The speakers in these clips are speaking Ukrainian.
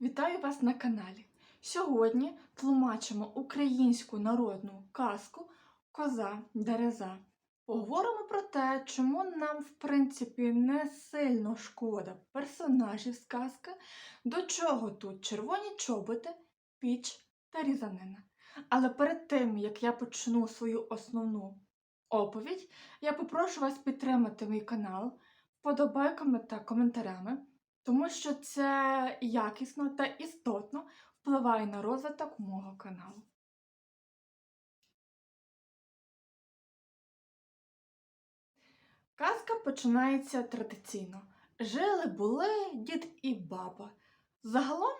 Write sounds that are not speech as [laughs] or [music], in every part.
Вітаю вас на каналі. Сьогодні тлумачимо українську народну казку Коза Дереза. Поговоримо про те, чому нам, в принципі, не сильно шкода персонажів сказки, до чого тут червоні чоботи, піч та різанина. Але перед тим, як я почну свою основну оповідь, я попрошу вас підтримати мій канал вподобайками та коментарями тому що це якісно та істотно впливає на розвиток мого каналу. Казка починається традиційно. Жили були дід і баба. Загалом,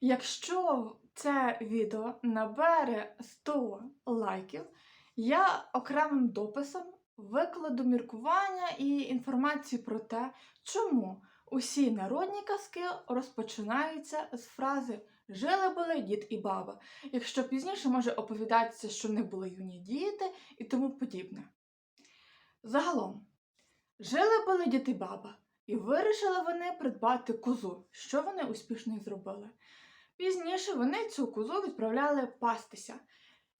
якщо це відео набере 100 лайків, я окремим дописом викладу міркування і інформацію про те, чому Усі народні казки розпочинаються з фрази Жили були дід і баба, якщо пізніше може оповідатися, що них були юні діти і тому подібне. Загалом, жили були дід і баба, і вирішили вони придбати козу, що вони успішно і зробили. Пізніше вони цю козу відправляли пастися.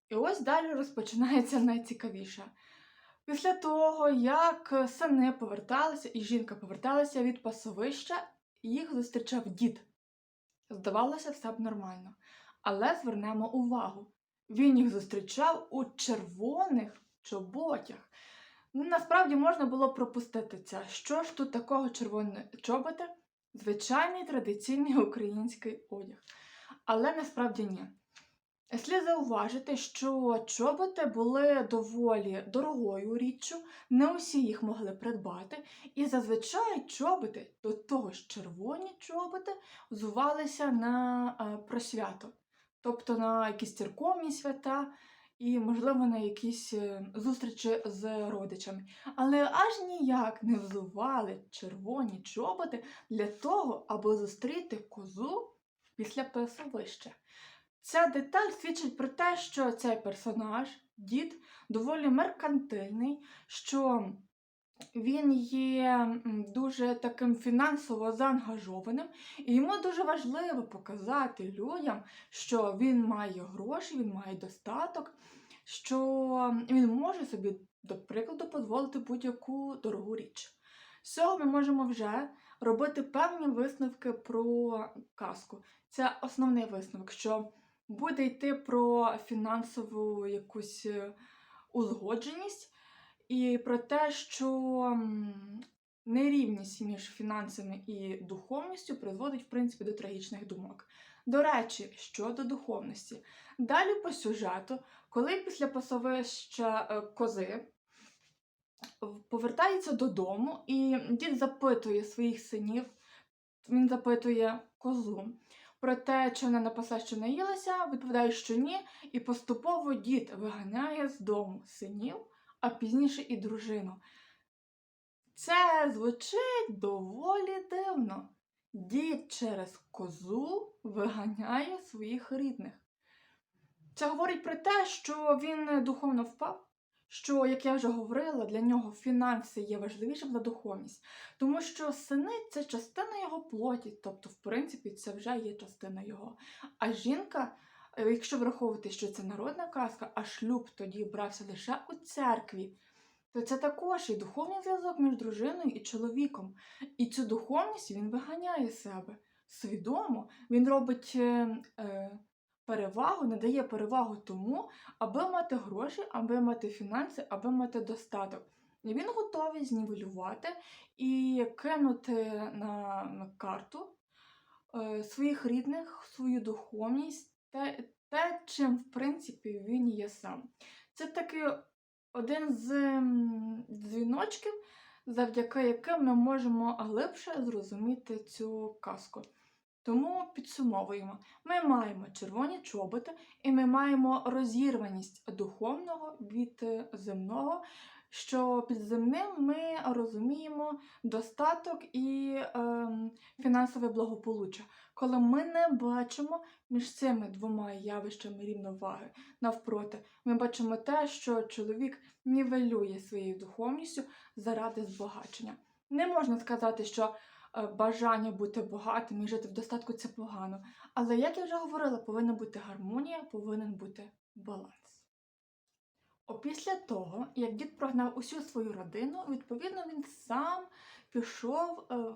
І ось далі розпочинається найцікавіше. Після того, як сини поверталися і жінка поверталася від пасовища, їх зустрічав дід. Здавалося, все б нормально. Але звернемо увагу: він їх зустрічав у червоних чоботях. Ну, Насправді можна було пропустити це. Що ж тут такого червоне чоботи? Звичайний традиційний український одяг. Але насправді ні. Слід зауважити, що чоботи були доволі дорогою річчю, не усі їх могли придбати, і зазвичай чоботи, до того ж червоні чоботи, взувалися на е, просвято, тобто на якісь церковні свята і, можливо, на якісь е, зустрічі з родичами. Але аж ніяк не взували червоні чоботи для того, аби зустріти козу після пасовища. Ця деталь свідчить про те, що цей персонаж, дід, доволі меркантильний, що він є дуже таким фінансово заангажованим, і йому дуже важливо показати людям, що він має гроші, він має достаток, що він може собі, до прикладу, дозволити будь-яку дорогу річ. З цього ми можемо вже робити певні висновки про казку. Це основний висновок. що буде йти про фінансову якусь е, узгодженість і про те, що нерівність між фінансами і духовністю призводить, в принципі, до трагічних думок. До речі, щодо духовності. Далі по сюжету, коли після пасовища е, кози повертається додому, і дід запитує своїх синів, він запитує козу про те, чи вона напасла, що наїлася, відповідає, що ні, і поступово дід виганяє з дому синів, а пізніше і дружину. Це звучить доволі дивно. Дід через козу виганяє своїх рідних. Це говорить про те, що він духовно впав, що, як я вже говорила, для нього фінанси є важливішим за духовність, тому що сини це частина його плоті, тобто, в принципі, це вже є частина його. А жінка, е, якщо враховувати, що це народна казка, а шлюб тоді брався лише у церкві, то це також і духовний зв'язок між дружиною і чоловіком. І цю духовність він виганяє з себе. Свідомо він робить е, е, перевагу, не дає перевагу тому, аби мати гроші, аби мати фінанси, аби мати достаток. І він готовий знівелювати і кинути на, карту е, своїх рідних, свою духовність, те, те, чим, в принципі, він є сам. Це такий один з дзвіночків, завдяки яким ми можемо глибше зрозуміти цю казку. Тому підсумовуємо: ми маємо червоні чоботи, і ми маємо розірваність духовного від е, земного, що під земним ми розуміємо достаток і е, фінансове благополуччя, коли ми не бачимо між цими двома явищами рівноваги навпроти, ми бачимо те, що чоловік нівелює своєю духовністю заради збагачення. Не можна сказати, що бажання бути багатим і жити в достатку це погано. Але, як я вже говорила, повинна бути гармонія, повинен бути баланс. Опісля того, як дід прогнав усю свою родину, відповідно, він сам пішов е,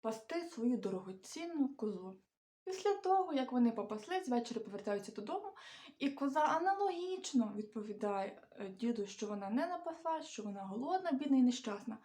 пасти свою дорогоцінну козу. Після того, як вони попаслись, ввечері повертаються додому, і коза аналогічно відповідає е, діду, що вона не напаслась, що вона голодна, бідна і нещасна.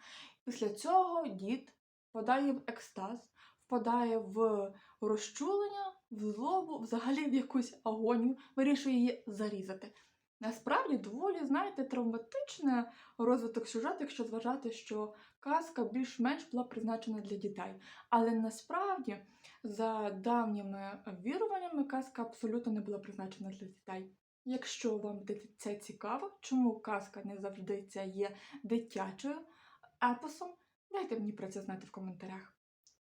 Після цього дід впадає в екстаз, впадає в розчулення, в злобу, взагалі в якусь агонію, вирішує її зарізати. Насправді доволі, знаєте, травматичний розвиток сюжету, якщо зважати, що казка більш-менш була призначена для дітей. Але насправді, за давніми віруваннями, казка абсолютно не була призначена для дітей. Якщо вам це цікаво, чому казка не завжди ця є дитячою епосом, дайте мені про це знати в коментарях.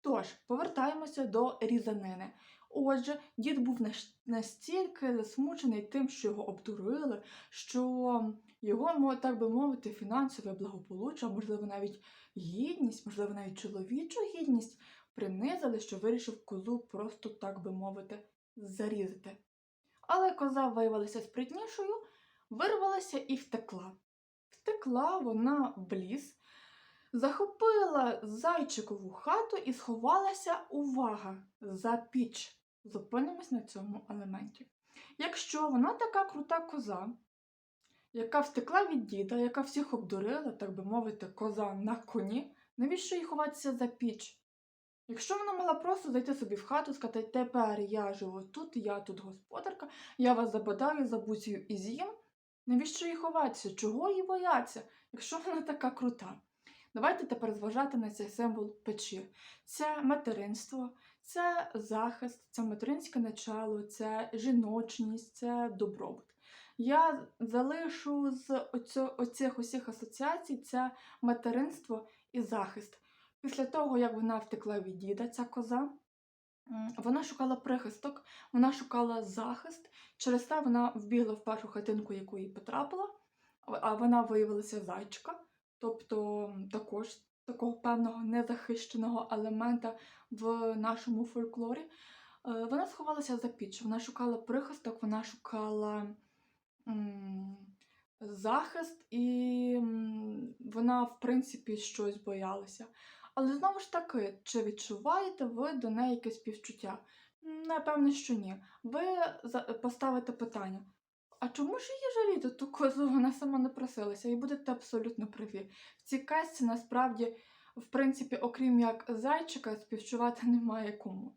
Тож, повертаємося до різанини. Отже, дід був настільки засмучений тим, що його обдурили, що його, так би мовити, фінансове благополуччя, можливо, навіть гідність, можливо, навіть чоловічу гідність принизили, що вирішив козу просто, так би мовити, зарізати. Але коза виявилася спритнішою, вирвалася і втекла. Втекла вона в ліс, захопила зайчикову хату і сховалася увага за піч. Зупинимось на цьому елементі. Якщо вона така крута коза, яка втекла від діда, яка всіх обдурила, так би мовити, коза на коні, навіщо їй ховатися за піч? Якщо вона могла просто зайти собі в хату, сказати, тепер я живу тут, я тут господарка, я вас забадаю, забуцію і з'їм, навіщо їй ховатися? Чого їй бояться, якщо вона така крута? Давайте тепер зважати на цей символ печі. Це материнство, це захист, це материнське начало, це жіночність, це добробут. Я залишу з оцих усіх асоціацій це материнство і захист. Після того, як вона втекла від діда, ця коза, вона шукала прихисток, вона шукала захист. Через те вона вбігла в першу хатинку, яку їй потрапила, а вона виявилася зайчика, тобто також такого певного незахищеного елемента в нашому фольклорі. Е, Вона сховалася за піч, вона шукала прихисток, вона шукала захист, і вона, в принципі, щось боялася. Але знову ж таки, чи відчуваєте ви до неї якесь співчуття? М, Напевно, що ні. Ви поставите питання: а чому ж її жаліти ту козу? Вона сама не просилася, і будете абсолютно праві. В цій казці насправді, в принципі, окрім як зайчика, співчувати [laughs] немає кому.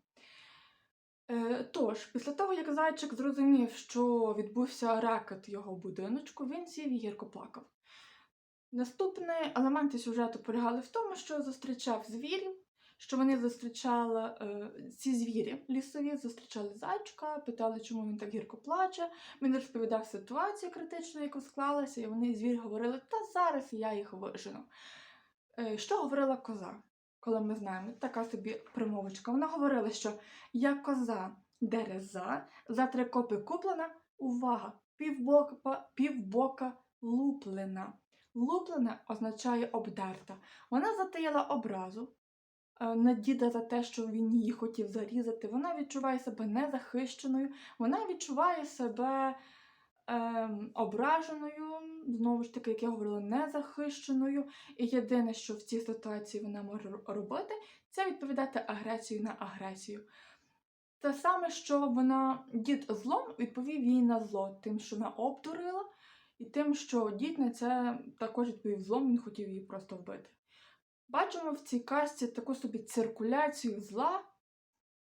Е, Тож, після того, як зайчик зрозумів, що відбувся рекет його будиночку, він сів і гірко плакав. Наступні елементи сюжету полягали в тому, що зустрічав звірів, що вони зустрічали е, ці звірі лісові, зустрічали зайчика, питали, чому він так гірко плаче. Він розповідав ситуацію критичну, яку склалася, і вони звірі говорили, та зараз я їх вижену. Е, що говорила коза? Коли ми знаємо, така собі примовочка. Вона говорила, що я коза дереза, за три копи куплена, увага, півбока, півбока луплена. Луплена означає обдерта. Вона затаїла образу на діда за те, що він її хотів зарізати. Вона відчуває себе незахищеною, вона відчуває себе ем, ображеною, знову ж таки, як я говорила, незахищеною. І єдине, що в цій ситуації вона може робити, це відповідати агресію на агресію. Те саме, що вона дід злом відповів їй на зло, тим, що вона обдурила, і тим, що дід на це також відповів злом, він хотів її просто вбити. Бачимо в цій казці таку собі циркуляцію зла,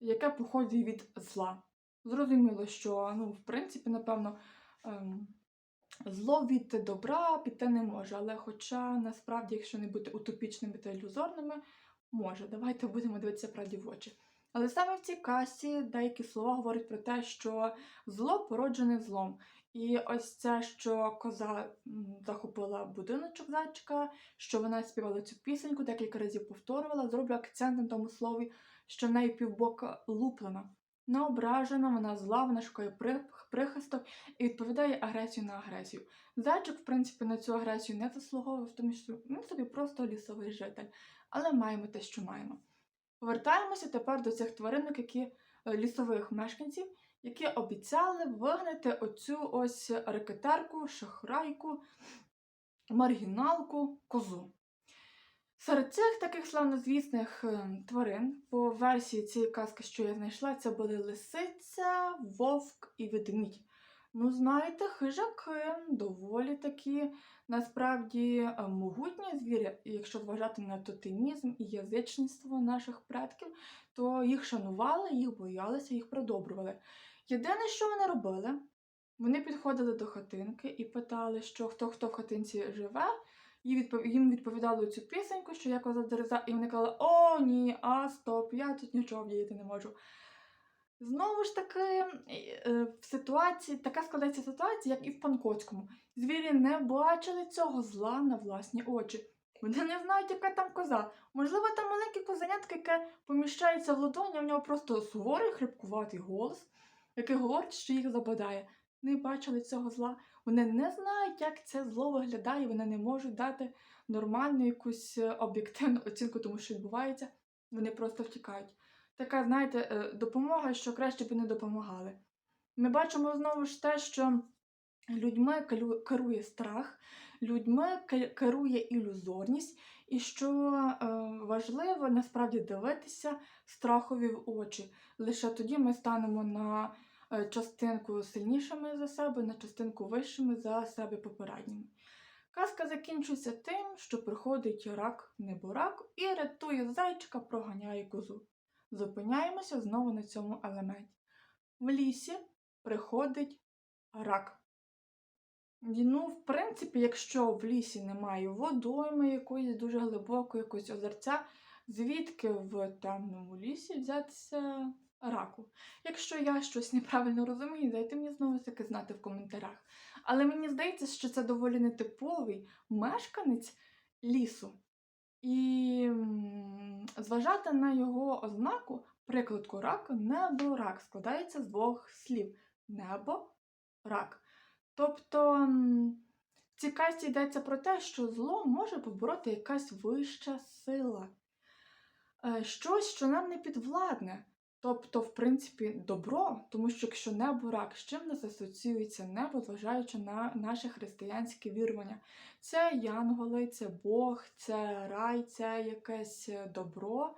яке походить від зла. Зрозуміло, що, ну, в принципі, напевно, ем, зло від добра піти не може, але хоча насправді, якщо не бути утопічними та ілюзорними, може. Давайте будемо дивитися правді в очі. Але саме в цій касі деякі слова говорять про те, що зло породжене злом. І ось це, що коза захопила будиночок зайчика, що вона співала цю пісеньку, декілька разів повторювала, зроблю акцент на тому слові, що в неї півбока луплена. Вона ображена, вона зла, вона шукає прихисток і відповідає агресію на агресію. Зайчик, в принципі, на цю агресію не заслуговував, тому що він собі просто лісовий житель. Але маємо те, що маємо. Повертаємося тепер до цих тваринок, які е, лісових мешканців, які обіцяли вигнати оцю ось рекетерку, шахрайку, маргіналку, козу. Серед цих таких славнозвісних е, тварин, по версії цієї казки, що я знайшла, це були лисиця, вовк і ведмідь. Ну, знаєте, хижаки доволі такі насправді е, могутні звірі, якщо зважати на тотемізм і язичництво наших предків, то їх шанували, їх боялися, їх продобрували. Єдине, що вони робили, вони підходили до хатинки і питали, що хто хто в хатинці живе. І відпов... їм відповідали цю пісеньку, що я коза і вони казали, о, ні, а стоп, я тут нічого вдіяти не можу. Знову ж таки, е, в ситуації, така складається ситуація, як і в Панкоцькому. Звірі не бачили цього зла на власні очі. Вони не знають, яка там коза. Можливо, там маленьке козенятко, яке поміщається в ладоні, а в нього просто суворий хрипкуватий голос, який говорить, що їх забодає. Не бачили цього зла. Вони не знають, як це зло виглядає, вони не можуть дати нормальну якусь е, об'єктивну оцінку тому, що відбувається. Вони просто втікають. Така, знаєте, е, допомога, що краще б не допомагали. Ми бачимо знову ж те, що людьми керує страх, людьми керує ілюзорність, і що е, важливо насправді дивитися страхові в очі. Лише тоді ми станемо на е, частинку сильнішими за себе, на частинку вищими за себе попередніми. Казка закінчується тим, що приходить рак неборак і рятує зайчика, проганяє козу. Зупиняємося знову на цьому елементі. В лісі приходить рак. Ну, в принципі, якщо в лісі немає водойми якоїсь дуже глибокої, якогось озерця, звідки в темному лісі взятися раку? Якщо я щось неправильно розумію, дайте мені знову таки знати в коментарях. Але мені здається, що це доволі нетиповий мешканець лісу. І зважати на його ознаку, прикладку раку, небо рак складається з двох слів: небо рак. Тобто казці йдеться про те, що зло може побороти якась вища сила, Е, щось, що нам не підвладне. Тобто, в принципі, добро, тому що якщо небо рак, з чим нас асоціюється небо, зважаючи на наше християнське вірування? Це янголи, це Бог, це рай, це якесь добро,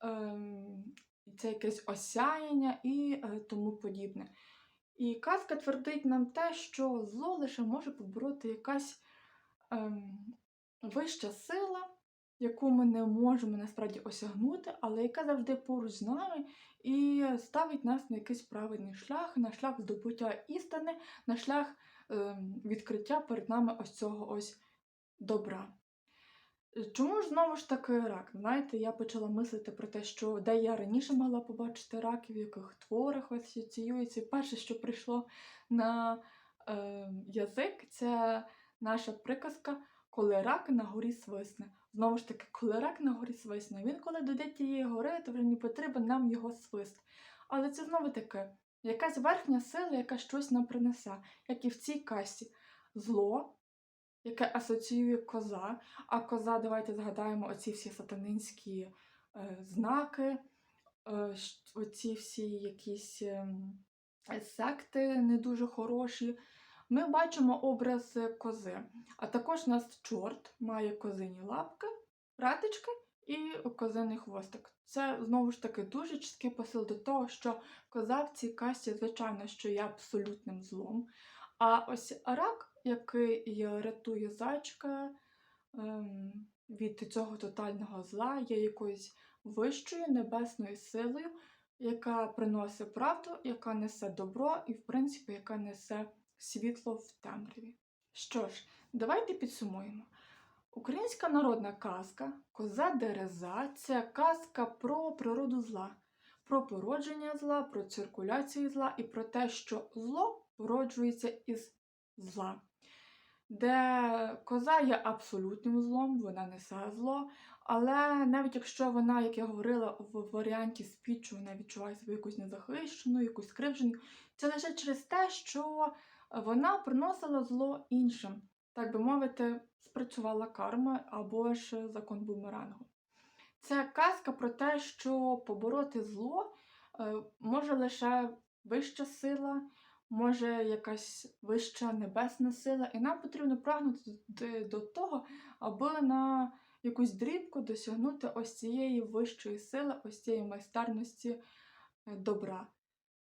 ем, це якесь осяяння і е, тому подібне. І казка твердить нам те, що зло лише може побороти якась ем, вища сила, яку ми не можемо насправді осягнути, але яка завжди поруч з нами і ставить нас на якийсь правильний шлях, на шлях здобуття істини, на шлях ем, відкриття перед нами ось цього ось добра. Чому ж знову ж таки рак? Знаєте, я почала мислити про те, що де я раніше могла побачити раків, в яких творах асоціюється. Перше, що прийшло на е, язик, це наша приказка коли рак на горі свисне. Знову ж таки, коли рак на горі свисне, він коли дойде тієї гори, то вже не потрібен нам його свист. Але це знову таки якась верхня сила, яка щось нам принесе, як і в цій касі. Зло, яке асоціює коза, а коза, давайте згадаємо оці всі сатанинські е, знаки, е, оці всі якісь ем, секти не дуже хороші. Ми бачимо образ кози. А також у нас чорт має козині лапки, ратички і козиний хвостик. Це знову ж таки дуже чіткий посил до того, що коза в цій касті, звичайно, що є абсолютним злом. А ось рак, який рятує зайчика ем, від цього тотального зла, є якоюсь вищою небесною силою, яка приносить правду, яка несе добро і, в принципі, яка несе світло в темряві. Що ж, давайте підсумуємо. Українська народна казка Коза Дереза це казка про природу зла, про породження зла, про циркуляцію зла і про те, що зло породжується із зла, де коза є абсолютним злом, вона несе зло, але навіть якщо вона, як я говорила, в варіанті спічу вона відчуває себе якусь незахищену, якусь скривджену, це лише через те, що вона приносила зло іншим, так би мовити, спрацювала карма або ж закон бумерангу. Це казка про те, що побороти зло е, може лише вища сила, може якась вища небесна сила, і нам потрібно прагнути до- того, аби на якусь дрібку досягнути ось цієї вищої сили, ось цієї майстерності е, добра.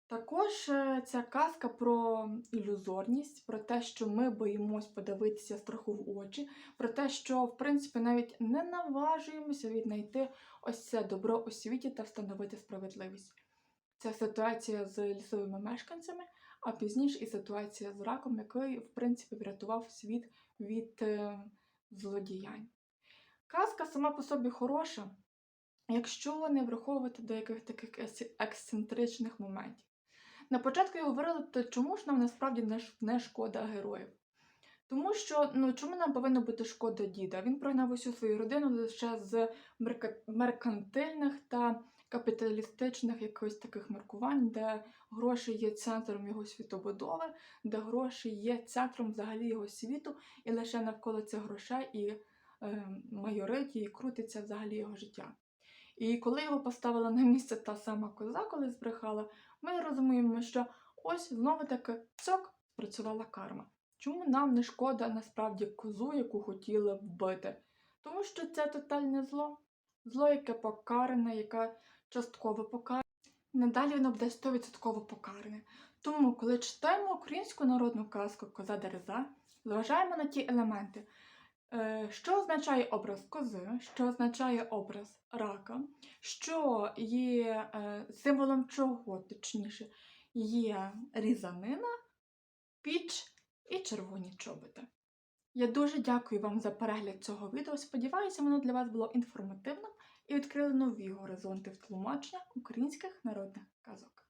Також е, ця казка про ілюзорність, про те, що ми боїмось подивитися страху в очі, про те, що в принципі навіть не наважуємося віднайти ось це добро у світі та встановити справедливість. Це ситуація з лісовими мешканцями, а пізніше і ситуація з раком, який, в принципі, врятував світ від е, злодіянь. Казка сама по собі хороша, якщо не враховувати деяких таких ексцентричних моментів. На початку я говорила, то чому ж нам насправді не, шкода героїв? Тому що ну чому нам повинно бути шкода діда? Він прогнав усю свою родину лише з меркантильних та капіталістичних якихось таких міркувань, де гроші є центром його світобудови, де гроші є центром взагалі його світу, і лише навколо цих грошей і е, майорить і крутиться взагалі його життя. І коли його поставила на місце та сама коза, коли збрехала, ми розуміємо, що ось знову таки цок спрацювала карма. Чому нам не шкода насправді козу, яку хотіли вбити? Тому що це тотальне зло. Зло, яке покаране, яке частково покаране. Надалі воно буде 100% покаране. Тому, коли читаємо українську народну казку Коза Дереза, зважаємо на ті елементи, Е, що означає образ кози, що означає образ рака, що є е, символом чого, точніше, є різанина, піч і червоні чоботи. Я дуже дякую вам за перегляд цього відео. Сподіваюся, воно для вас було інформативним і відкрили нові горизонти в тлумачення українських народних казок.